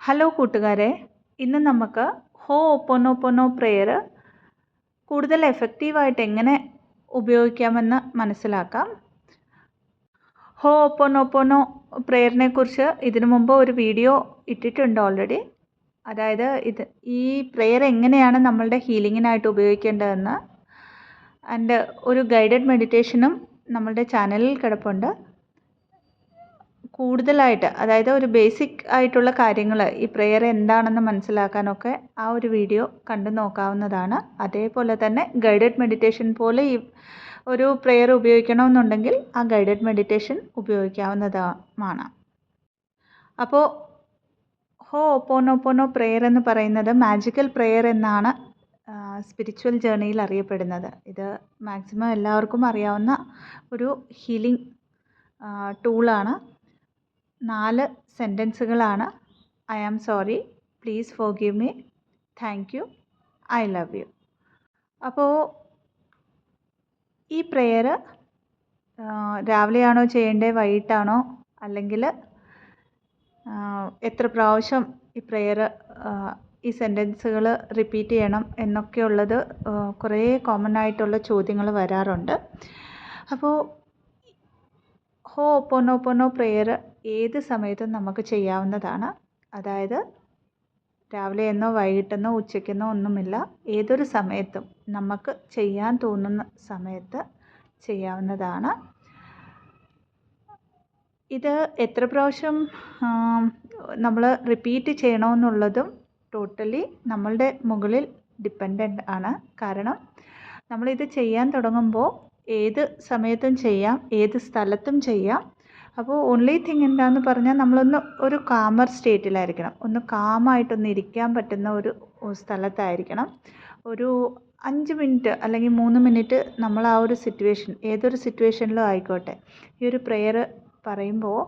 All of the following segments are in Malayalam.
ഹലോ കൂട്ടുകാരെ ഇന്ന് നമുക്ക് ഹോ ഒപ്പോനോപ്പോനോ പ്രെയർ കൂടുതൽ എഫക്റ്റീവായിട്ട് എങ്ങനെ ഉപയോഗിക്കാമെന്ന് മനസ്സിലാക്കാം. ഹോ ഒപ്പോനോപ്പോനോ പ്രെയറിനെ കുറിച്ച് ഇതിനു മുമ്പ് ഒരു വീഡിയോ ഇട്ടിട്ടുണ്ട് ഓൾറെഡി അതായത് ഇത് ഈ പ്രെയർ എങ്ങനെയാണ് നമ്മളുടെ ഹീലിങ്ങിനായിട്ട് ഉപയോഗിക്കേണ്ടതെന്ന്. ആൻഡ് ഒരു ഗൈഡഡ് മെഡിറ്റേഷനും നമ്മളുടെ ചാനലിൽ കിടപ്പുണ്ട്. കൂടുതലായിട്ട് അതായത് ഒരു ബേസിക് ആയിട്ടുള്ള കാര്യങ്ങൾ ഈ പ്രെയർ എന്താണെന്ന് മനസ്സിലാക്കാനൊക്കെ ആ ഒരു വീഡിയോ കണ്ടു നോക്കാവുന്നതാണ്. അതേപോലെ തന്നെ ഗൈഡഡ് മെഡിറ്റേഷൻ പോലെ ഈ ഒരു പ്രെയർ ഉപയോഗിക്കണമെന്നുണ്ടെങ്കിൽ ആ ഗൈഡഡ് മെഡിറ്റേഷൻ ഉപയോഗിക്കാവുന്നതാണ്. അപ്പോൾ ഹോ ഒപ്പോനോപ്പോനോ പ്രെയർ എന്ന് പറയുന്നത് മാജിക്കൽ പ്രെയർ എന്നാണ് സ്പിരിച്വൽ ജേർണിയിൽ അറിയപ്പെടുന്നത്. ഇത് മാക്സിമം എല്ലാവർക്കും അറിയാവുന്ന ഒരു ഹീലിംഗ് ടൂളാണ് നാല് സെന്റൻസുകളാണ് I am sorry. Please forgive me. Thank you. I love you. അപ്പോൾ ഈ പ്രെയർ രാവിലെയാണോ ചെയ്യേണ്ടത് വൈകിട്ടാണോ? അല്ലെങ്കിൽ എത്ര പ്രാവശ്യം ഈ പ്രെയർ ഈ സെന്റൻസുകൾ റിപ്പീറ്റ് ചെയ്യണം എന്നൊക്കെയുള്ളത് കുറേ കോമൺ ആയിട്ടുള്ള ചോദ്യങ്ങൾ വരാറുണ്ട്. അപ്പോൾ ഹോ ഒപ്പോനോപ്പോനോ പ്രെയർ ഏത് സമയത്തും നമുക്ക് ചെയ്യാവുന്നതാണ്. അതായത് രാവിലെ എന്നോ വൈകിട്ടെന്നോ ഉച്ചയ്ക്കെന്നോ ഒന്നുമില്ല. ഏതൊരു സമയത്തും നമുക്ക് ചെയ്യാൻ തോന്നുന്ന സമയത്ത് ചെയ്യാവുന്നതാണ്. ഇത് എത്ര പ്രാവശ്യം നമ്മൾ റിപ്പീറ്റ് ചെയ്യണമെന്നുള്ളതും ടോട്ടലി നമ്മളുടെ മുകളിൽ ഡിപ്പെൻഡന്റ് ആണ്. കാരണം നമ്മളിത് ചെയ്യാൻ തുടങ്ങുമ്പോൾ ഏത് സമയത്തും ചെയ്യാം ഏത് സ്ഥലത്തും ചെയ്യാം അപ്പോൾ ഓൺലി തിങ് എന്താണെന്ന് പറഞ്ഞാൽ നമ്മളൊന്ന് ഒരു കാമർ സ്റ്റേറ്റിലായിരിക്കണം ഒന്ന് കാമായിട്ടൊന്ന് ഇരിക്കാൻ പറ്റുന്ന ഒരു സ്ഥലത്തായിരിക്കണം. ഒരു അഞ്ച് മിനിറ്റ് അല്ലെങ്കിൽ മൂന്ന് മിനിറ്റ് നമ്മൾ ആ ഒരു സിറ്റുവേഷൻ ഏതൊരു സിറ്റുവേഷനിലും ആയിക്കോട്ടെ. ഈ ഒരു പ്രെയർ പറയുമ്പോൾ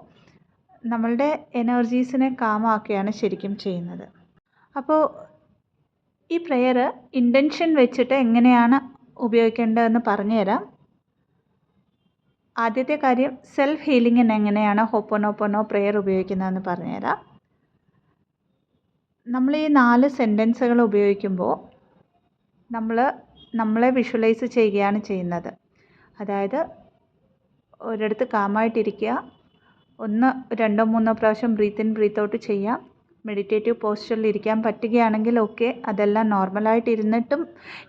നമ്മളുടെ എനർജീസിനെ കാമാക്കുകയാണ് ശരിക്കും ചെയ്യുന്നത്. അപ്പോൾ ഈ പ്രെയർ ഇന്റൻഷൻ വെച്ചിട്ട് എങ്ങനെയാണ് ഉപയോഗിക്കേണ്ടതെന്ന് പറഞ്ഞുതരാം. ആദ്യത്തെ കാര്യം സെൽഫ് ഹീലിങ്ങിന് എങ്ങനെയാണ് ഹോപ്പോനോപ്പോനോ പ്രെയർ ഉപയോഗിക്കുന്നതെന്ന് പറഞ്ഞുതരാം. നമ്മൾ ഈ നാല് സെന്റൻസുകൾ ഉപയോഗിക്കുമ്പോൾ നമ്മൾ നമ്മളെ വിഷ്വലൈസ് ചെയ്യുകയാണ് ചെയ്യുന്നത്. അതായത് ഒരിടത്ത് കാമായിട്ടിരിക്കുക ഒന്ന് രണ്ടോ മൂന്നോ പ്രാവശ്യം ബ്രീത്ത് ഇൻ ബ്രീത്ത് ഔട്ട് ചെയ്യാം. മെഡിറ്റേറ്റീവ് പോസ്ചറിൽ ഇരിക്കാൻ പറ്റുകയാണെങ്കിൽ ഓക്കെ അതെല്ലാം നോർമലായിട്ട് ഇരുന്നിട്ടും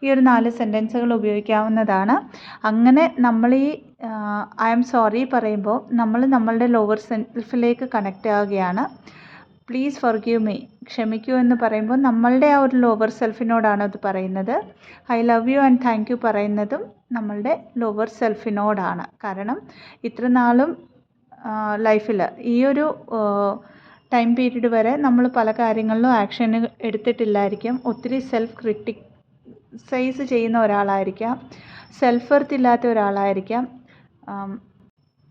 ഈ ഒരു നാല് സെന്റൻസുകൾ ഉപയോഗിക്കാവുന്നതാണ്. അങ്ങനെ നമ്മൾ ഈ ഐ എം സോറി പറയുമ്പോൾ നമ്മൾ നമ്മളുടെ ലോവർ സെൽഫിലേക്ക് കണക്റ്റ് ആവുകയാണ്. പ്ലീസ് ഫർഗീവ് മീ ക്ഷമിക്കൂ എന്ന് പറയുമ്പോൾ നമ്മളുടെ ആ ഒരു ലോവർ സെൽഫിനോടാണ് അത് പറയുന്നത്. I love you and thank you പറയുന്നതും നമ്മളുടെ ലോവർ സെൽഫിനോടാണ് കാരണം ഇത്ര നാളും ലൈഫിൽ ഈ ഒരു ടൈം പീരീഡ് വരെ നമ്മൾ പല കാര്യങ്ങളിലും ആക്ഷൻ എടുത്തിട്ടില്ലായിരിക്കും. ഒത്തിരി സെൽഫ് ക്രിട്ടിസൈസ് ചെയ്യുന്ന ഒരാളായിരിക്കാം. സെൽഫ് വർത്ത് ഇല്ലാത്ത ഒരാളായിരിക്കാം.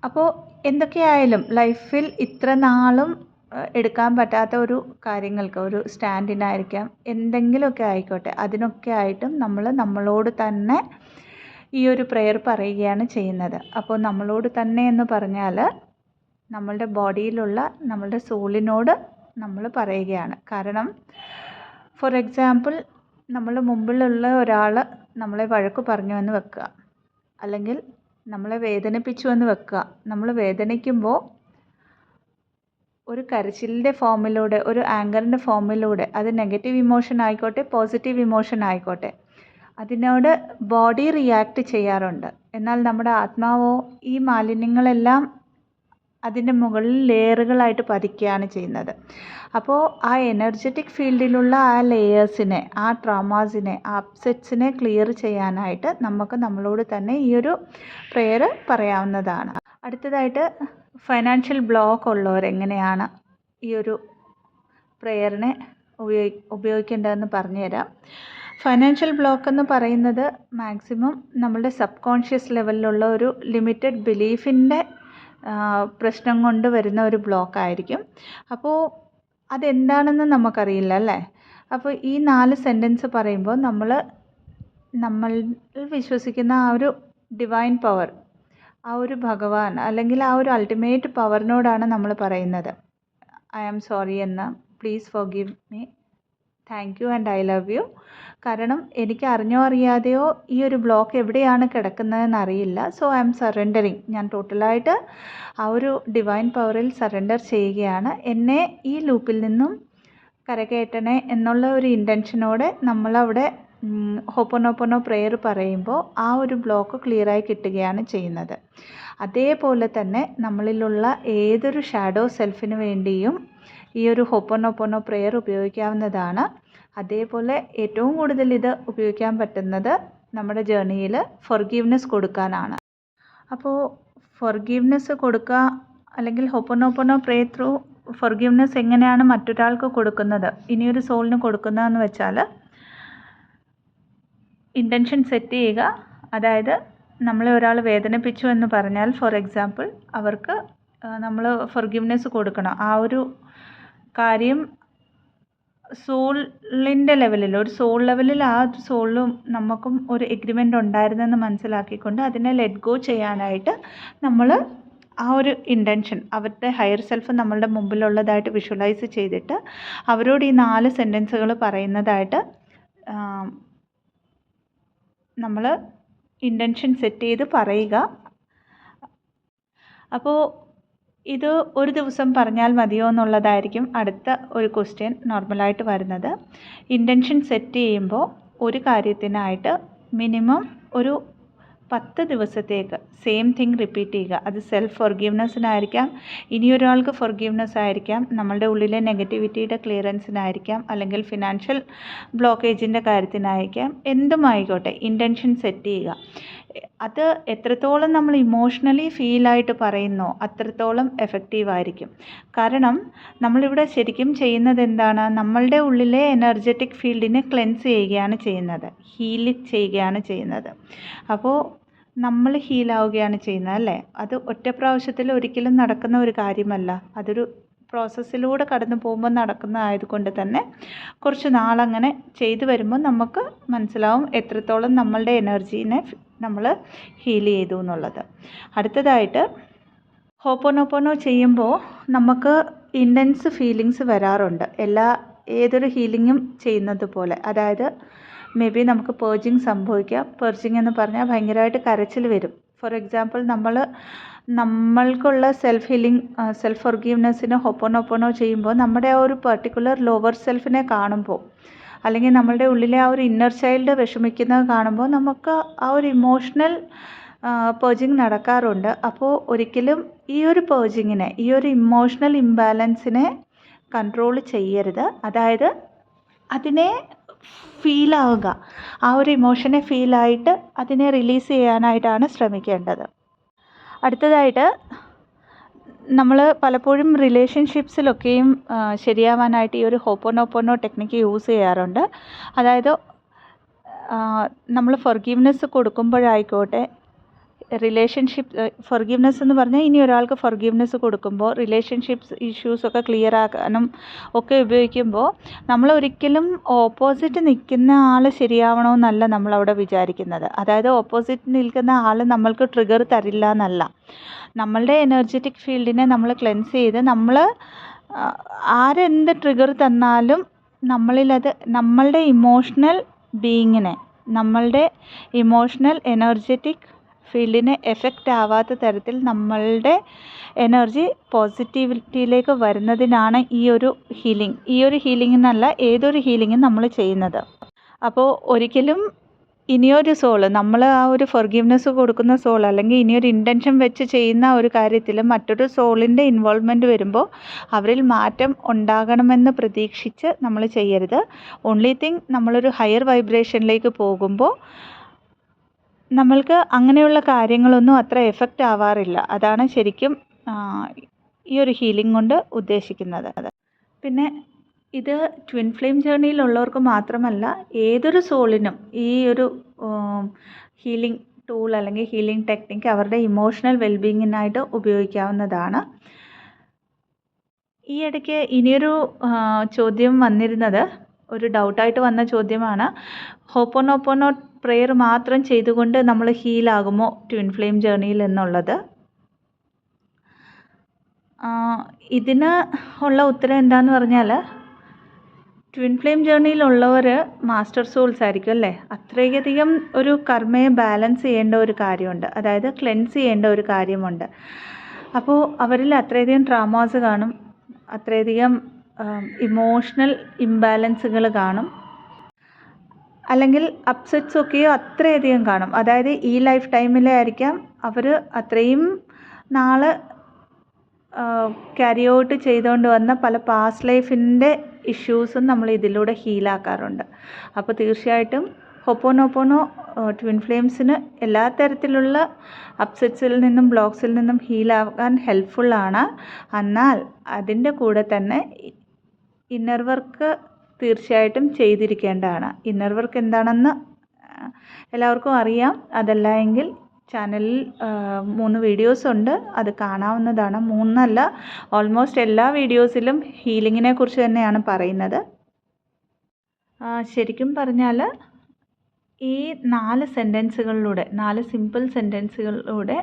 അപ്പോൾ എന്തൊക്കെയായാലും ലൈഫിൽ ഇത്ര നാളും എടുക്കാൻ പറ്റാത്ത ഒരു കാര്യങ്ങൾക്ക് ഒരു സ്റ്റാൻഡിനായിരിക്കാം. എന്തെങ്കിലുമൊക്കെ ആയിക്കോട്ടെ അതിനൊക്കെ ആയിട്ടും നമ്മൾ നമ്മളോട് തന്നെ ഈ ഒരു പ്രെയർ പറയുകയാണ് ചെയ്യുന്നത്. അപ്പോൾ നമ്മളോട് തന്നെ എന്ന് പറഞ്ഞാൽ നമ്മളുടെ ബോഡിയിലുള്ള നമ്മളുടെ സോളിനോട് നമ്മൾ പറയുകയാണ്. കാരണം ഫോർ എക്സാമ്പിൾ നമ്മൾ മുമ്പിലുള്ള ഒരാൾ നമ്മളെ വഴക്ക് പറഞ്ഞു എന്ന് വെക്കുക. അല്ലെങ്കിൽ നമ്മളെ വേദനിപ്പിച്ചു എന്ന് വെക്കുക. നമ്മൾ വേദനിക്കുമ്പോൾ ഒരു കരച്ചിലിന്റെ ഫോമിലൂടെ ഒരു ആങ്കറിന്റെ ഫോമിലൂടെ അത് നെഗറ്റീവ് ഇമോഷൻ ആയിക്കോട്ടെ പോസിറ്റീവ് ഇമോഷൻ ആയിക്കോട്ടെ അതിനോട് ബോഡി റിയാക്ട് ചെയ്യാറുണ്ട്. എന്നാൽ നമ്മുടെ ആത്മാവോ ഈ മാലിന്യങ്ങളെല്ലാം അതിന്റെ മുകളിൽ ലെയറുകളായിട്ട് പതിക്കുകയാണ് ചെയ്യുന്നത്. അപ്പോൾ ആ എനർജറ്റിക് ഫീൽഡിലുള്ള ആ ലെയേഴ്സിനെ ആ ട്രോമാസിനെ ആ അപ്സെറ്റ്സിനെ ക്ലിയർ ചെയ്യാനായിട്ട് നമുക്ക് നമ്മളോട് തന്നെ ഈ ഒരു പ്രെയർ പറയാവുന്നതാണ്. അടുത്തതായിട്ട് ഫൈനാൻഷ്യൽ ബ്ലോക്ക് ഉള്ളവർ എങ്ങനെയാണ് ഈ ഒരു പ്രെയറിനെ ഉപയോഗി ഉപയോഗിക്കേണ്ടതെന്ന് പറഞ്ഞുതരാം. ഫൈനാൻഷ്യൽ ബ്ലോക്ക് എന്ന് പറയുന്നത് മാക്സിമം നമ്മളുടെ സബ് കോൺഷ്യസ് ലെവലിലുള്ള ഒരു ലിമിറ്റഡ് ബിലീഫിന്റെ പ്രശ്നം കൊണ്ട് വരുന്ന ഒരു ബ്ലോക്ക് ആയിരിക്കും. അപ്പോൾ അതെന്താണെന്ന് നമുക്കറിയില്ല അല്ലേ? അപ്പോൾ ഈ നാല് സെന്റൻസ് പറയുമ്പോൾ നമ്മൾ നമ്മൾ വിശ്വസിക്കുന്ന ആ ഒരു ഡിവൈൻ പവർ ആ ഒരു ഭഗവാൻ അല്ലെങ്കിൽ ആ ഒരു അൾട്ടിമേറ്റ് പവറിനോടാണ് നമ്മൾ പറയുന്നത്. ഐ ആം സോറി എന്ന്. Please forgive me thank you and I love you കാരണം എനിക്ക് അറിഞ്ഞോ അറിയാതെയോ ഈ ഒരു ബ്ലോക്ക് എവിടെയാണ് കിടക്കുന്നതെന്ന് അറിയില്ല. സോ ഐ എം സറണ്ടറിങ് ഞാൻ ടോട്ടലായിട്ട് ആ ഒരു ഡിവൈൻ പവറിൽ സറണ്ടർ ചെയ്യുകയാണ്. എന്നെ ഈ ലൂപ്പിൽ നിന്നും കരകയറ്റണേ എന്നുള്ള ഒരു ഇന്റൻഷനോടെ നമ്മളവിടെ ഹൊപ്പനൊപ്പനോ പ്രെയർ പറയുമ്പോൾ ആ ഒരു ബ്ലോക്ക് ക്ലിയറായി കിട്ടുകയാണ് ചെയ്യുന്നത്. അതേപോലെ തന്നെ നമ്മളിലുള്ള ഏതൊരു ഷാഡോ സെൽഫിന് വേണ്ടിയും ഈ ഒരു ഹൊപ്പനൊപ്പനോ പ്രെയർ ഉപയോഗിക്കാവുന്നതാണ്. അതേപോലെ ഏറ്റവും കൂടുതൽ ഇത് ഉപയോഗിക്കാൻ പറ്റുന്നത് നമ്മുടെ ജേർണിയിൽ ഫൊർഗീവ്നെസ് കൊടുക്കാനാണ്. അപ്പോൾ ഫൊർഗീവ്നെസ് കൊടുക്കുക അല്ലെങ്കിൽ ഹൊപ്പനോപ്പനോ പ്രേ ത്രൂ ഫൊർഗീവ്നെസ് എങ്ങനെയാണ് മറ്റൊരാൾക്ക് കൊടുക്കുന്നത്? ഇനിയൊരു സോളിന് കൊടുക്കുന്നതെന്ന് വെച്ചാൽ ഇന്റൻഷൻ സെറ്റ് ചെയ്യുക. അതായത് നമ്മളെ ഒരാൾ വേദനിപ്പിച്ചു എന്ന് പറഞ്ഞാൽ ഫോർ എക്സാമ്പിൾ അവർക്ക് നമ്മൾ ഫൊർഗീവ്നെസ് കൊടുക്കണം. ആ ഒരു കാര്യം സോളിന്റെ ലെവലിൽ ഒരു സോൾ ലെവലിൽ ആ സോളിലും നമുക്കും ഒരു എഗ്രിമെന്റ് ഉണ്ടായിരുന്നെന്ന് മനസ്സിലാക്കിക്കൊണ്ട് അതിനെ ലെറ്റ് ഗോ ചെയ്യാനായിട്ട് നമ്മൾ ആ ഒരു ഇന്റൻഷൻ അവരുടെ ഹയർ സെൽഫ് നമ്മളുടെ മുമ്പിലുള്ളതായിട്ട് വിഷ്വലൈസ് ചെയ്തിട്ട് അവരോട് ഈ നാല് സെന്റൻസുകൾ പറയുന്നതായിട്ട് നമ്മൾ ഇന്റൻഷൻ സെറ്റ് ചെയ്ത് പറയുക. അപ്പോൾ ഇത് ഒരു ദിവസം പറഞ്ഞാൽ മതിയോ എന്നുള്ളതായിരിക്കും അടുത്ത ഒരു ക്വസ്റ്റ്യൻ നോർമലായിട്ട് വരുന്നത്. ഇന്റൻഷൻ സെറ്റ് ചെയ്യുമ്പോൾ ഒരു കാര്യത്തിനായിട്ട് മിനിമം ഒരു പത്ത് ദിവസത്തേക്ക് സെയിം തിങ് റിപ്പീറ്റ് ചെയ്യുക. അത് സെൽഫ് ഫൊർഗീവ്നെസ്സിനായിരിക്കാം ഇനിയൊരാൾക്ക് ഫൊർഗീവ്നെസ് ആയിരിക്കാം. നമ്മളുടെ ഉള്ളിലെ നെഗറ്റിവിറ്റിയുടെ ക്ലിയറൻസിനായിരിക്കാം അല്ലെങ്കിൽ ഫിനാൻഷ്യൽ ബ്ലോക്കേജിന്റെ കാര്യത്തിനായിരിക്കാം. എന്തുമായിക്കോട്ടെ ഇന്റൻഷൻ സെറ്റ് ചെയ്യുക. അത് എത്രത്തോളം നമ്മൾ ഇമോഷണലി ഫീലായിട്ട് പറയുന്നോ അത്രത്തോളം എഫക്റ്റീവ് ആയിരിക്കും. കാരണം നമ്മളിവിടെ ശരിക്കും ചെയ്യുന്നത് എന്താണ്? നമ്മളുടെ ഉള്ളിലെ എനർജറ്റിക് ഫീൽഡിനെ ക്ലെൻസ് ചെയ്യുകയാണ് ചെയ്യുന്നത്. ഹീൽ ചെയ്യുകയാണ് ചെയ്യുന്നത്. അപ്പോൾ നമ്മൾ ഹീലാവുകയാണ് ചെയ്യുന്നത് അല്ലേ? അത് ഒറ്റ പ്രാവശ്യത്തിൽ ഒരിക്കലും നടക്കുന്ന ഒരു കാര്യമല്ല. അതൊരു പ്രോസസ്സിലൂടെ കടന്നു പോകുമ്പോൾ നടക്കുന്നതായതുകൊണ്ട് തന്നെ കുറച്ച് നാളങ്ങനെ ചെയ്തു വരുമ്പോൾ നമുക്ക് മനസ്സിലാവും എത്രത്തോളം നമ്മളുടെ എനർജീനെ നമ്മൾ ഹീൽ ചെയ്തു എന്നുള്ളത്. അടുത്തതായിട്ട് ഹോപ്പോനോപ്പോനോ ചെയ്യുമ്പോൾ നമുക്ക് ഇന്റൻസ് ഫീലിങ്സ് വരാറുണ്ട്. എല്ലാ ഏതൊരു ഹീലിങ്ങും ചെയ്യുന്നത് പോലെ. അതായത് മേ ബി നമുക്ക് പേർജിങ് സംഭവിക്കാം. പേർജിങ് എന്ന് പറഞ്ഞാൽ ഭയങ്കരമായിട്ട് കരച്ചിൽ വരും. ഫോർ എക്സാമ്പിൾ നമ്മൾ നമ്മൾക്കുള്ള സെൽഫ് ഹീലിംഗ് സെൽഫ് ഫൊർഗീവ്നെസ്സിന് ഹൊപ്പോനൊപ്പോനോ ചെയ്യുമ്പോൾ നമ്മുടെ ആ ഒരു പെർട്ടിക്കുലർ ലോവർ സെൽഫിനെ കാണുമ്പോൾ അല്ലെങ്കിൽ നമ്മളുടെ ഉള്ളിലെ ആ ഒരു ഇന്നർ ചൈൽഡ് വിഷമിക്കുന്നത് കാണുമ്പോൾ നമുക്ക് ആ ഒരു ഇമോഷണൽ പേർജിങ് നടക്കാറുണ്ട്. അപ്പോൾ ഒരിക്കലും ഈ ഒരു പേർജിങ്ങിനെ ഈ ഒരു ഇമോഷണൽ ഇംബാലൻസിനെ കൺട്രോൾ ചെയ്യരുത്. അതായത് അതിനെ ഫീലാവുക ആ ഒരു ഇമോഷനെ ഫീലായിട്ട് അതിനെ റിലീസ് ചെയ്യാനായിട്ടാണ് ശ്രമിക്കേണ്ടത്. അടുത്തതായിട്ട് നമ്മൾ പലപ്പോഴും റിലേഷൻഷിപ്സിലൊക്കെയും ശരിയാവാനായിട്ട് ഈ ഒരു ഹോപ്പോനോപ്പോനോ ടെക്നിക്ക് യൂസ് ചെയ്യാറുണ്ട്. അതായത് നമ്മൾ ഫൊർഗീവ്നെസ് കൊടുക്കുമ്പോഴായിക്കോട്ടെ റിലേഷൻഷിപ്പ് ഫൊർഗീവ്നെസ് എന്ന് പറഞ്ഞാൽ ഇനി ഒരാൾക്ക് ഫൊർഗീവ്നെസ് കൊടുക്കുമ്പോൾ റിലേഷൻഷിപ്സ് ഇഷ്യൂസൊക്കെ ക്ലിയർ ആക്കാനും ഒക്കെ ഉപയോഗിക്കുമ്പോൾ നമ്മൾ ഒരിക്കലും ഓപ്പോസിറ്റ് നിൽക്കുന്ന ആൾ ശരിയാവണമെന്നല്ല നമ്മളവിടെ വിചാരിക്കുന്നത്. അതായത് ഓപ്പോസിറ്റ് നിൽക്കുന്ന ആൾ നമ്മൾക്ക് ട്രിഗർ തരില്ല എന്നല്ല നമ്മളുടെ എനർജറ്റിക് ഫീൽഡിനെ നമ്മൾ ക്ലെൻസ് ചെയ്ത് നമ്മൾ ആരെന്ത് ട്രിഗർ തന്നാലും നമ്മളിലത് നമ്മളുടെ ഇമോഷണൽ ബീയിങ്ങിനെ നമ്മളുടെ ഇമോഷണൽ എനർജറ്റിക് ഫീൽഡിനെ എഫക്റ്റ് ആവാത്ത തരത്തിൽ നമ്മളുടെ എനർജി പോസിറ്റിവിറ്റിയിലേക്ക് വരുന്നതിനാണ് ഈ ഒരു ഹീലിംഗ് ഈ ഒരു ഹീലിംഗ് എന്നല്ല ഏതൊരു ഹീലിംഗും നമ്മൾ ചെയ്യുന്നത്. അപ്പോൾ ഒരിക്കലും ഇനിയൊരു സോൾ നമ്മൾ ആ ഒരു ഫൊർഗീവ്നെസ് കൊടുക്കുന്ന സോൾ അല്ലെങ്കിൽ ഇനിയൊരു ഇന്റൻഷൻ വെച്ച് ചെയ്യുന്ന ഒരു കാര്യത്തിൽ മറ്റൊരു സോളിന്റെ ഇൻവോൾവ്മെന്റ് വരുമ്പോൾ അവരിൽ മാറ്റം ഉണ്ടാകണമെന്ന് പ്രതീക്ഷിച്ച് നമ്മൾ ചെയ്യരുത്. ഓൺലി തിങ് നമ്മളൊരു ഹയർ വൈബ്രേഷനിലേക്ക് പോകുമ്പോൾ നമ്മൾക്ക് അങ്ങനെയുള്ള കാര്യങ്ങളൊന്നും അത്ര എഫക്റ്റ് ആവാറില്ല. അതാണ് ശരിക്കും ഈ ഒരു ഹീലിംഗ് കൊണ്ട് ഉദ്ദേശിക്കുന്നത്. പിന്നെ ഇത് ട്വിൻ ഫ്ലെയിം ജേർണിയിലുള്ളവർക്ക് മാത്രമല്ല ഏതൊരു സോളിനും ഈ ഒരു ഹീലിംഗ് ടൂൾ അല്ലെങ്കിൽ ഹീലിംഗ് ടെക്നിക്ക് അവരുടെ ഇമോഷണൽ വെൽബീങ്ങിനായിട്ട് ഉപയോഗിക്കാവുന്നതാണ്. ഈ ഇടയ്ക്ക് ഇനിയൊരു ചോദ്യം വന്നിരുന്നത് ഒരു ഡൗട്ടായിട്ട് വന്ന ചോദ്യമാണ്. ഹോപ്പോനോപ്പോനോ പ്രെയർ മാത്രം ചെയ്തുകൊണ്ട് നമ്മൾ ഹീലാകുമോ ട്വിൻ ഫ്ലെയിം ജേർണിയിൽ എന്നുള്ളത്? ഇതിന് ഉള്ള ഉത്തരം എന്താന്ന് പറഞ്ഞാൽ ട്വിൻ ഫ്ലെയിം ജേർണിയിലുള്ളവർ മാസ്റ്റർ സോൾസ് ആയിരിക്കും അല്ലേ? അത്രയധികം ഒരു കർമ്മയെ ബാലൻസ് ചെയ്യേണ്ട ഒരു കാര്യമുണ്ട്. അതായത് ക്ലെൻസ് ചെയ്യേണ്ട ഒരു കാര്യമുണ്ട്. അപ്പോൾ അവരിൽ അത്രയധികം ട്രാമാസ് കാണും. അത്രയധികം ഇമോഷണൽ ഇംബാലൻസുകൾ കാണും. അല്ലെങ്കിൽ അപ്സെറ്റ്സ് ഒക്കെയോ അത്രയധികം കാണും. അതായത് ഈ ലൈഫ് ടൈമിലെ ആയിരിക്കാം അവർ അത്രയും നാൾ ക്യാരി ഔട്ട് ചെയ്തുകൊണ്ട് വന്ന പല പാസ്റ്റ് ലൈഫിന്റെ ഇഷ്യൂസും നമ്മൾ ഇതിലൂടെ ഹീലാക്കാറുണ്ട് അപ്പോൾ തീർച്ചയായിട്ടും ഹൊപ്പോനോപ്പോനോ ട്വിൻ ഫ്ലെയിംസിന് എല്ലാ തരത്തിലുള്ള അപ്സെറ്റ്സിൽ നിന്നും ബ്ലോക്സിൽ നിന്നും ഹീലാകാൻ ഹെൽപ്ഫുള്ളാണ് എന്നാൽ അതിന്റെ കൂടെ തന്നെ ഇന്നർ വർക്ക് തീർച്ചയായിട്ടും ചെയ്തിരിക്കേണ്ടതാണ്. ഇന്നർ വർക്ക് എന്താണെന്ന് എല്ലാവർക്കും അറിയാം. അതല്ല എങ്കിൽ ചാനലിൽ മൂന്ന് വീഡിയോസ് ഉണ്ട്. അത് കാണാവുന്നതാണ്. മൂന്നല്ല ഓൾമോസ്റ്റ് എല്ലാ വീഡിയോസിലും ഹീലിങ്ങിനെ കുറിച്ച് തന്നെയാണ് പറയുന്നത്. ശരിക്കും പറഞ്ഞാൽ ഈ നാല് സെന്റൻസുകളിലൂടെ നാല് സിമ്പിൾ സെന്റൻസുകളിലൂടെ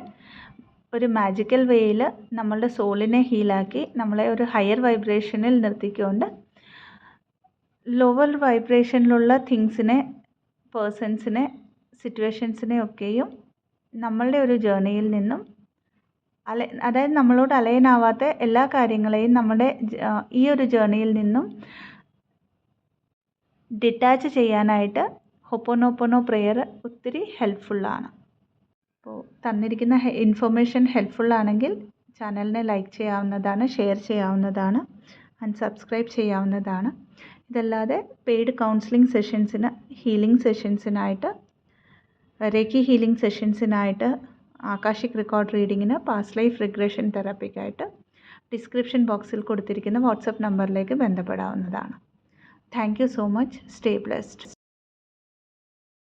ഒരു മാജിക്കൽ വേയിൽ നമ്മളുടെ സോളിനെ ഹീലാക്കി നമ്മളെ ഒരു ഹയർ വൈബ്രേഷനിൽ നിർത്തിക്കൊണ്ട് ലോവർ വൈബ്രേഷനിലുള്ള തിങ്സിനെ പേഴ്സൺസിനെ സിറ്റുവേഷൻസിനെ ഒക്കെയും നമ്മളുടെ ഒരു ജേർണിയിൽ നിന്നും അല അതായത് നമ്മളോട് അലയനാവാത്ത എല്ലാ കാര്യങ്ങളെയും നമ്മുടെ ഈ ഒരു ജേർണിയിൽ നിന്നും ഡിറ്റാച്ച് ചെയ്യാനായിട്ട് ഹൊപ്പോനോപ്പോനോ പ്രെയർ ഒത്തിരി ഹെൽപ്ഫുള്ളാണ് അപ്പോൾ തന്നിരിക്കുന്ന ഇൻഫർമേഷൻ ഹെൽപ്ഫുൾ ആണെങ്കിൽ ചാനലിനെ ലൈക്ക് ചെയ്യാവുന്നതാണ് ഷെയർ ചെയ്യാവുന്നതാണ് ആൻഡ് സബ്സ്ക്രൈബ് ചെയ്യാവുന്നതാണ്. ഇതല്ലാതെ പെയ്ഡ് കൗൺസിലിംഗ് സെഷൻസിന് ഹീലിംഗ് സെഷൻസിനായിട്ട് റേക്കി ഹീലിംഗ് സെഷൻസിനായിട്ട് ആകാശിക് റെക്കോർഡ് റീഡിങ്ങിന് പാസ് ലൈഫ് റിഗ്രഷൻ തെറാപ്പിക്കായിട്ട് ഡിസ്ക്രിപ്ഷൻ ബോക്സിൽ കൊടുത്തിരിക്കുന്ന വാട്സപ്പ് നമ്പറിലേക്ക് ബന്ധപ്പെടാവുന്നതാണ്. Thank you so much stay blessed